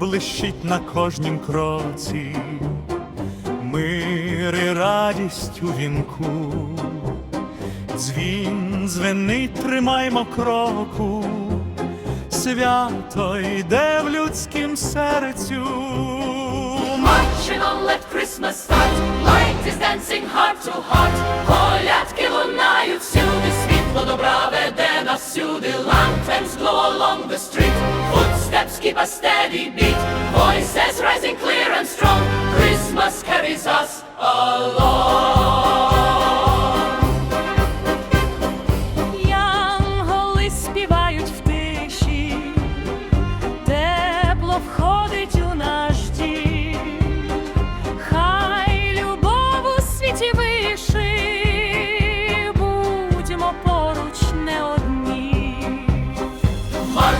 блищить на кожнім кроці, мир і радість у вінку, дзвін звенить, тримаймо кроку, свято йде в людськім серцю. Marching on, let Christmas start. Light is dancing heart to heart. Колядки лунають всюди, світло добра веде нас сюди. Lanterns glow along the street. Footsteps keep a steady beat. Voices rising clear and strong. Christmas carries us along. Янголи співають в тиші, тепло входить у наш дім, хай любов у світі виши,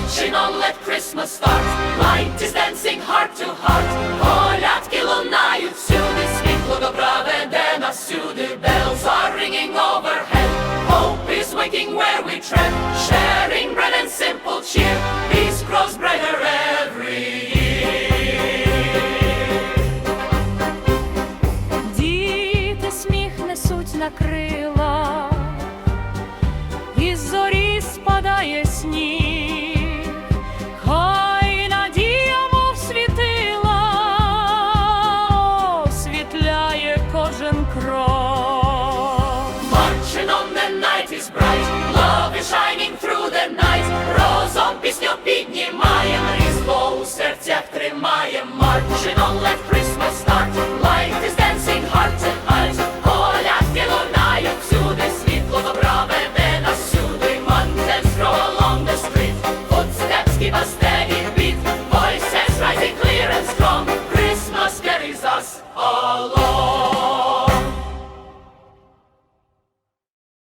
Marching on, let Christmas start. Light is dancing heart to heart. Колядки лунають всюди, світло добра веде нас сюди. Bells are ringing overhead. Hope is waiting where we tread. Sharing bread and simple cheer. Peace grows brighter every year. На крила, is bright. Love is shining through the night. Розом пісню піднімаєм, різдво у серцях тримаєм. Marching on, let Christmas start. Life is dancing heart to heart. Колядки лунають всюди, світло добра веде нас сюди. Mountains grow along the street. Footsteps keep a